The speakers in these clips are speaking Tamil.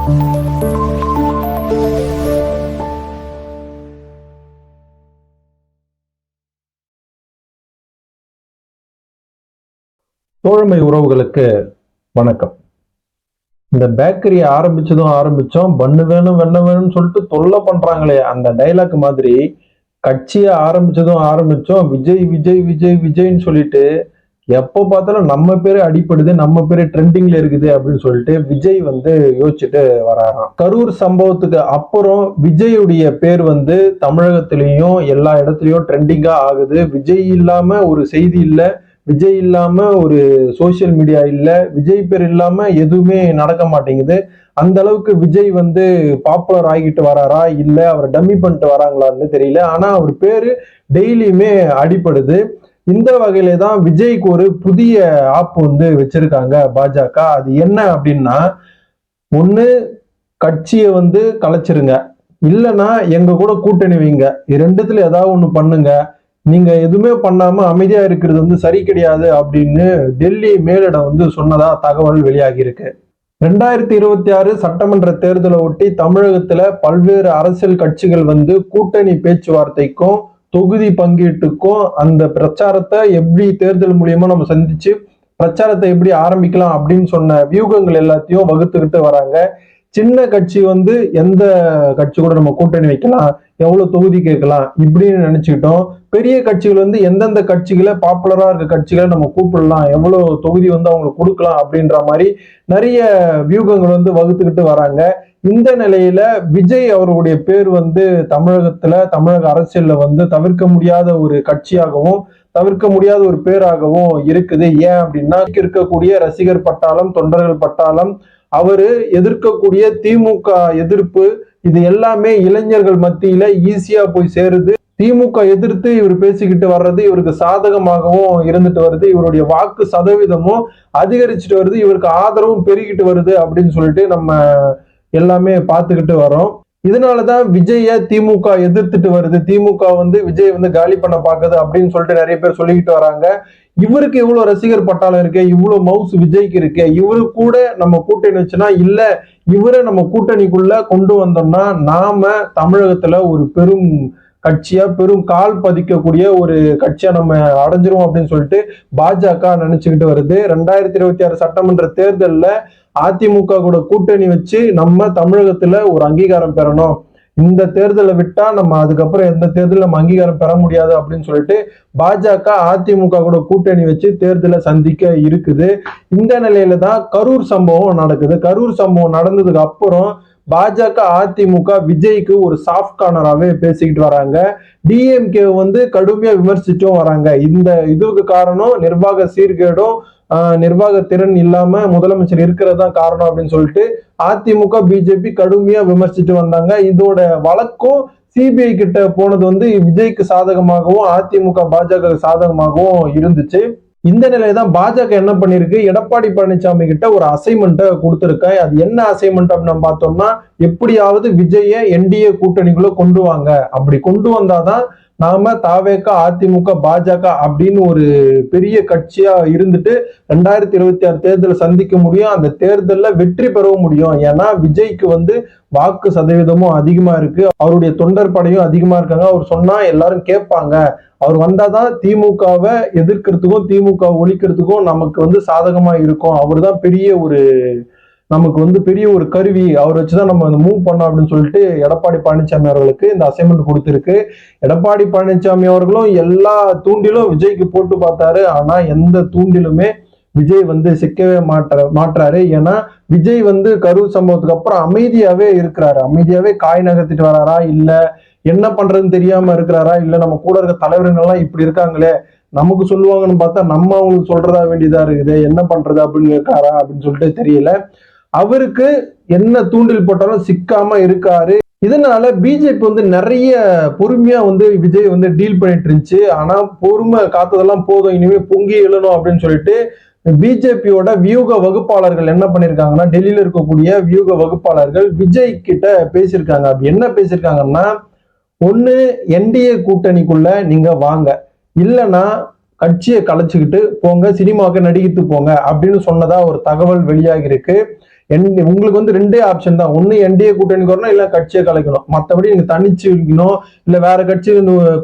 தோழமை உறவுகளுக்கு வணக்கம். இந்த பேக்கரி ஆரம்பிச்சதும் ஆரம்பிச்சோம் பண்ணு வேணும் வெண்ண வேணும்னு சொல்லிட்டு தொல்லை பண்றாங்களே அந்த டைலாக் மாதிரி கட்சியை ஆரம்பிச்சதும் ஆரம்பிச்சோம் விஜய் விஜய் விஜய் விஜய்ன்னு சொல்லிட்டு எப்போ பார்த்தாலும் நம்ம பேரு அடிப்படுது நம்ம பேரு ட்ரெண்டிங்ல இருக்குது அப்படின்னு சொல்லிட்டு விஜய் வந்து யோசிச்சுட்டு வராராம். கரூர் சம்பவத்துக்கு அப்புறம் விஜயுடைய பேர் வந்து தமிழகத்திலையும் எல்லா இடத்துலையும் ட்ரெண்டிங்கா ஆகுது. விஜய் இல்லாம ஒரு செய்தி இல்லை விஜய் இல்லாம ஒரு சோசியல் மீடியா இல்ல விஜய் பேர் இல்லாம எதுவுமே நடக்க மாட்டேங்குது. அந்த அளவுக்கு விஜய் வந்து பாப்புலர் ஆகிட்டு வராரா? இல்ல அவர் டம்மி பண்ணிட்டு வராங்களான்னு தெரியல. ஆனா அவர் பேரு டெய்லியுமே அடிப்படுது இந்த வகையில தான் விஜய்க்கு ஒரு புதிய ஆப் வந்து வச்சிருக்காங்க பாஜக. அது என்ன அப்படின்னா ஒன்று கட்சியை வந்து கலைச்சிருங்க. இல்லைன்னா எங்க கூட கூட்டணி வைங்க. இது ரெண்டுத்துல ஏதாவது ஒன்று பண்ணுங்க. நீங்க எதுவுமே பண்ணாம அமைதியா இருக்கிறது வந்து சரி கிடையாது அப்படின்னு டெல்லி மேலிடம் வந்து சொன்னதா தகவல் வெளியாகி இருக்கு ரெண்டாயிரத்தி இருபத்தி ஆறு சட்டமன்ற தேர்தலை ஒட்டி தமிழகத்துல பல்வேறு அரசியல் கட்சிகள் வந்து கூட்டணி பேச்சுவார்த்தைக்கும் தொகுதி பங்கீட்டுக்கும் அந்த பிரச்சாரத்தை எப்படி தேர்தல் மூலியமா நம்ம சந்திச்சு பிரச்சாரத்தை எப்படி ஆரம்பிக்கலாம் அப்படின்னு சொன்ன வியூகங்கள் எல்லாத்தையும் வகுத்துக்கிட்டு வராங்க. சின்ன கட்சி வந்து எந்த கட்சி கூட நம்ம கூட்டணி வைக்கலாம் எவ்வளவு தொகுதி கேட்கலாம் இப்படின்னு நினைச்சுக்கிட்டோம். பெரிய கட்சிகள் வந்து எந்தெந்த கட்சிகளை பாப்புலரா இருக்க கட்சிகளை நம்ம கூப்பிடலாம் எவ்வளவு தொகுதி வந்து அவங்களுக்கு கொடுக்கலாம் அப்படின்ற மாதிரி நிறைய வியூகங்கள் வந்து வகுத்துக்கிட்டு வராங்க. இந்த நிலையில விஜய் அவருடைய பேர் வந்து தமிழகத்துல தமிழக அரசியல்ல வந்து தவிர்க்க முடியாத ஒரு கட்சியாகவும் தவிர்க்க முடியாத ஒரு பேராகவும் இருக்குது. ஏன் அப்படின்னா இருக்கக்கூடிய ரசிகர் பட்டாளம் தொண்டர்கள் பட்டாளம் அவரு எதிர்க்கக்கூடிய திமுக எதிர்ப்பு இது எல்லாமே இளைஞர்கள் மத்தியில ஈஸியா போய் சேருது. திமுக எதிர்த்து இவர் பேசிக்கிட்டு வர்றது இவருக்கு சாதகமாகவும் இருந்துட்டு வருது. இவருடைய வாக்கு சதவீதமும் அதிகரிச்சுட்டு வருது. இவருக்கு ஆதரவும் பெருகிட்டு வருது அப்படின்னு சொல்லிட்டு நம்ம எல்லாமே பார்த்துக்கிட்டு வரோம் இதனாலதான் விஜய திமுக எதிர்த்துட்டு வருது. திமுக வந்து விஜய் வந்து காலி பண்ண பாக்குது அப்படின்னு சொல்லிட்டு நிறைய பேர் சொல்லிக்கிட்டு வராங்க. இவருக்கு இவ்வளவு ரசிகர் பட்டாளம் இருக்கு இவ்வளவு மவுஸ் விஜய்க்கு இருக்கு இவரு கூட நம்ம கூட்டணி வச்சுன்னா இல்ல இவரை நம்ம கூட்டணிக்குள்ள கொண்டு வந்தோம்னா நாம தமிழகத்துல ஒரு பெரும் கட்சியா பெரும் கால் பதிக்கக்கூடிய ஒரு கட்சியா நம்ம அடைஞ்சிரும் அப்படின்னு சொல்லிட்டு பாஜக நினைச்சுக்கிட்டு வருது. ரெண்டாயிரத்தி இருபத்தி ஆறு சட்டமன்ற தேர்தல்ல அதிமுக கூட கூட்டணி வச்சு நம்ம தமிழகத்துல ஒரு அங்கீகாரம் பெறணும். இந்த தேர்தலை விட்டா நம்ம அதுக்கப்புறம் எந்த தேர்தலில் நம்ம அங்கீகாரம் பெற முடியாது அப்படின்னு சொல்லிட்டு பாஜக அதிமுக கூட கூட்டணி வச்சு தேர்தலை சந்திக்க இருக்குது. இந்த நிலையில தான் கரூர் சம்பவம் நடக்குது. கரூர் சம்பவம் நடந்ததுக்கு அப்புறம் பாஜக அதிமுக விஜய்க்கு ஒரு சாஃப்ட் கார்னராகவே பேசிக்கிட்டு வராங்க. டிஎம்கே வந்து கடுமையாக விமர்சிச்சும் வராங்க. இந்த இதுக்கு காரணம் நிர்வாக சீர்கேடும் நிர்வாக திறன் இல்லாம முதலமைச்சர் இருக்கிறது தான் காரணம் அப்படின்னு சொல்லிட்டு அதிமுக பிஜேபி கடுமையா விமர்சிச்சுட்டு வந்தாங்க. இதோட வழக்கும் சிபிஐ கிட்ட போனது வந்து விஜய்க்கு சாதகமாகவும் அதிமுக பாஜக சாதகமாகவும் இருந்துச்சு. இந்த நிலையை தான் பாஜக என்ன பண்ணிருக்கு எடப்பாடி பழனிசாமி கிட்ட ஒரு அசைன்மெண்ட்டை கொடுத்துருக்க. அது என்ன அசைன்மெண்ட் அப்படின்னு நம்ம பார்த்தோம்னா எப்படியாவது விஜய என்டிஏ கூட்டணிக்குள்ள கொண்டு வாங்க. அப்படி கொண்டு வந்தாதான் நாம தாவேக்கா அதிமுக பாஜக அப்படின்னு ஒரு பெரிய கட்சியா இருந்துட்டு ரெண்டாயிரத்தி இருபத்தி ஆறு தேர்தலை சந்திக்க முடியும். அந்த தேர்தலில் வெற்றி பெறவும் முடியும். ஏன்னா விஜய்க்கு வந்து வாக்கு சதவீதமும் அதிகமா இருக்கு. அவருடைய தொண்டர் படையும் அதிகமா இருக்காங்க. அவர் சொன்னா எல்லாரும் கேட்பாங்க. அவர் வந்தாதான் திமுகவை எதிர்க்கிறதுக்கும் திமுக ஒழிக்கிறதுக்கும் நமக்கு வந்து சாதகமா இருக்கும். அவர் தான் பெரிய ஒரு நமக்கு வந்து பெரிய ஒரு கருவி அவர் வச்சுதான் நம்ம மூவ் பண்ணோம் அப்படின்னு சொல்லிட்டு எடப்பாடி பழனிசாமி அவர்களுக்கு இந்த அசைன்மெண்ட் கொடுத்துருக்கு. எடப்பாடி பழனிசாமி அவர்களும் எல்லா தூண்டிலும் விஜய்க்கு போட்டு பார்த்தாரு. ஆனா எந்த தூண்டிலுமே விஜய் வந்து சிக்கவே மாற்ற மாற்றாரு ஏன்னா விஜய் வந்து கரூர் சம்பவத்துக்கு அப்புறம் அமைதியாவே இருக்கிறாரு. அமைதியாவே காய் நகர்த்திட்டு வராரா? இல்ல என்ன பண்றதுன்னு தெரியாம இருக்கிறாரா? இல்ல நம்ம கூட இருக்க தலைவர்கள்லாம் இப்படி இருக்காங்களே? நமக்கு சொல்லுவாங்கன்னு பார்த்தா நம்ம அவங்களுக்கு சொல்றதா வேண்டியதா இருக்குது. என்ன பண்றது அப்படின்னு இருக்காரா அப்படின்னு சொல்லிட்டு தெரியல. அவருக்கு என்ன தூண்டில் போட்டாலும் சிக்காம இருக்காரு. இதனால பிஜேபி வந்து நிறைய பொறுமையா வந்து விஜய் வந்து டீல் பண்ணிட்டு இருந்துச்சு. ஆனா பொறுமை காத்ததெல்லாம் போதும் இனிமே பொங்கி எழுணும் அப்படின்னு சொல்லிட்டு பிஜேபியோட வியூக வகுப்பாளர்கள் என்ன பண்ணிருக்காங்கன்னா டெல்லியில இருக்கக்கூடிய வியூக வகுப்பாளர்கள் விஜய் கிட்ட பேசியிருக்காங்க. அப்படி என்ன பேசியிருக்காங்கன்னா ஒண்ணு என்டிஏ கூட்டணிக்குள்ள நீங்க வாங்க. இல்லைன்னா கட்சியை கலைச்சிக்கிட்டு போங்க சினிமாவுக்கு நடிக்கிட்டு போங்க அப்படின்னு சொன்னதா ஒரு தகவல் வெளியாகி இருக்கு என் உங்களுக்கு வந்து ரெண்டே ஆப்ஷன் தான். ஒன்று என்டிஏ கூட்டணிக்கு வரணும் இல்ல கட்சியை கலைக்கணும். மத்தபடி நீங்க தனிச்சு இருக்கணும் இல்ல வேற கட்சி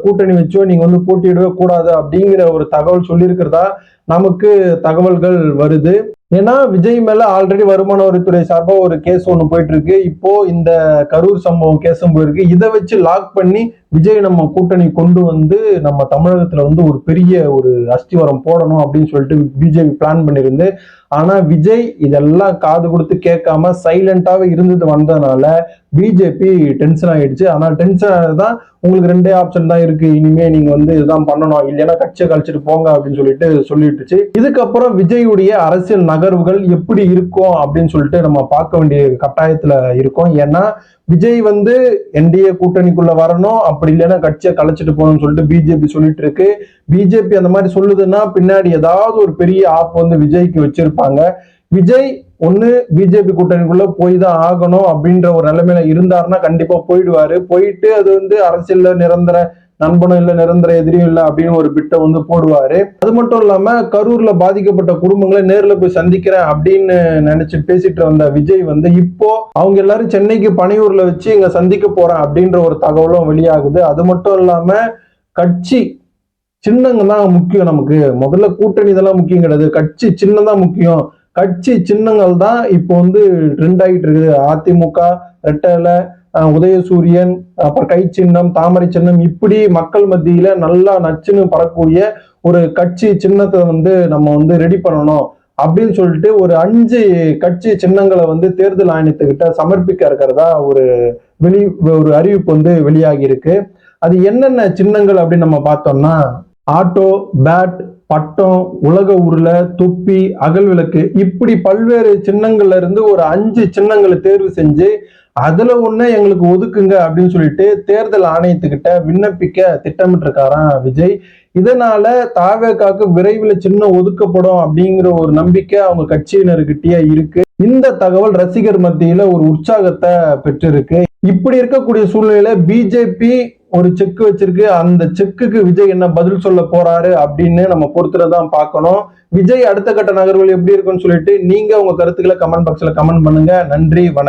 கூட்டணி வச்சோ நீங்க வந்து போட்டியிடவே கூடாது அப்படிங்கிற ஒரு தகவல் சொல்லியிருக்கிறதா நமக்கு தகவல்கள் வருது. ஏன்னா விஜய் மேல ஆல்ரெடி வருமான வரித்துறை சார்பாக ஒரு கேஸ் ஒன்று போயிட்டு இருக்கு. இப்போ இந்த கரூர் சம்பவம் கேஸும் போயிருக்கு. இதை வச்சு லாக் பண்ணி விஜய் நம்ம கூட்டணி கொண்டு வந்து நம்ம தமிழகத்துல வந்து ஒரு பெரிய ஒரு அஸ்திவாரம் போடணும் அப்படின்னு சொல்லிட்டு பிஜேபி பிளான் பண்ணியிருந்து ஆனா விஜய் இதெல்லாம் காது கொடுத்து கேட்காம சைலண்டாவே இருந்தது வந்ததுனால பிஜேபி டென்ஷன் ஆயிடுச்சு. ஆனா டென்ஷன் ஆனதுதான் உங்களுக்கு ரெண்டே ஆப்ஷன் தான் இருக்கு. இனிமே நீங்க வந்து இதுதான் பண்ணணும். இல்லைன்னா கட்சியை கழிச்சிட்டு போங்க அப்படின்னு சொல்லிட்டு சொல்லிட்டுச்சு. இதுக்கப்புறம் விஜயுடைய அரசியல் நகர்வுகள் எப்படி இருக்கும் அப்படின்னு சொல்லிட்டு நம்ம பார்க்க வேண்டிய கட்டாயத்துல இருக்கோம். ஏன்னா விஜய் வந்து என்டிஏ கூட்டணிக்குள்ள வரணும். அப்படி இல்லைன்னா கட்சியை கலைச்சிட்டு போகணும்னு சொல்லிட்டு பிஜேபி சொல்லிட்டு இருக்கு. பிஜேபி அந்த மாதிரி சொல்லுதுன்னா பின்னாடி ஏதாவது ஒரு பெரிய ஆப் வந்து விஜய்க்கு வச்சிருப்பாங்க. விஜய் ஒண்ணு பிஜேபி கூட்டணிக்குள்ள போய் தான் ஆகணும் அப்படின்ற ஒரு நிலைமையில இருந்தாருன்னா கண்டிப்பா போயிடுவாரு. போயிட்டு அது வந்து அரசியல்ல நிரந்தர நண்பனும் இல்லை நிரந்தர எதிரியும் இல்லை அப்படின்னு ஒரு பிட்டை வந்து போடுவாரு. அது மட்டும் இல்லாம கரூர்ல பாதிக்கப்பட்ட குடும்பங்களை நேர்ல போய் சந்திக்கிறேன் அப்படின்னு நினைச்சு பேசிட்டு வந்த விஜய் வந்து இப்போ அவங்க எல்லாரும் சென்னைக்கு பனையூர்ல வச்சு இங்க சந்திக்க போறேன் அப்படின்ற ஒரு தகவலும் வெளியாகுது. அது மட்டும் இல்லாம கட்சி சின்னங்க தான் முக்கியம் நமக்கு. முதல்ல கூட்டணி இதெல்லாம் முக்கியம் கிடையாது. கட்சி சின்னம் தான் முக்கியம். கட்சி சின்னங்கள் தான் இப்போ வந்து ட்ரெண்ட் ஆகிட்டு இருக்குது. அதிமுக ரெட்டல உதயசூரியன் அப்புறம் கை சின்னம் தாமரை சின்னம் இப்படி மக்கள் மத்தியில நல்லா நச்சுன்னு பரக்கூடிய ஒரு கட்சி சின்னத்தை வந்து நம்ம வந்து ரெடி பண்ணணும் அப்படின்னு சொல்லிட்டு ஒரு அஞ்சு கட்சி சின்னங்களை வந்து தேர்தல் ஆணையத்துக்கிட்ட சமர்ப்பிக்க இருக்கிறதா ஒரு வெளி ஒரு அறிவிப்பு வந்து வெளியாகி இருக்கு அது என்னென்ன சின்னங்கள் அப்படின்னு நம்ம பார்த்தோம்னா ஆட்டோ பேட் பட்டம் உலக உருளை தொப்பி அகல் விளக்கு இப்படி பல்வேறு சின்னங்கள்ல இருந்து ஒரு அஞ்சு சின்னங்களை தேர்வு செஞ்சு அதுல ஒண்ணு எங்களுக்கு ஒதுக்குங்க அப்படின்னு சொல்லிட்டு தேர்தல் ஆணையத்துக்கிட்ட விண்ணப்பிக்க திட்டமிட்டிருக்காராம் விஜய். இதனால தாவேக்காக்கு விரைவில் சின்னம் ஒதுக்கப்படும் அப்படிங்கிற ஒரு நம்பிக்கை அவங்க கட்சியினருக்கிட்டே இருக்கு. இந்த தகவல் ரசிகர் மத்தியில ஒரு உற்சாகத்தை பெற்றிருக்கு. இப்படி இருக்கக்கூடிய சூழ்நிலையில பிஜேபி ஒரு செக் வச்சிருக்கு. அந்த செக்குக்கு விஜய் என்ன பதில் சொல்ல போறாரு அப்படின்னு நம்ம பொறுத்துட்டு தான் பார்க்கணும். விஜய் அடுத்த கட்ட நகர்வுகள் எப்படி இருக்குன்னு சொல்லிட்டு நீங்க உங்க கருத்துக்களை கமெண்ட் பாக்ஸ்ல கமெண்ட் பண்ணுங்க. நன்றி வணக்கம்.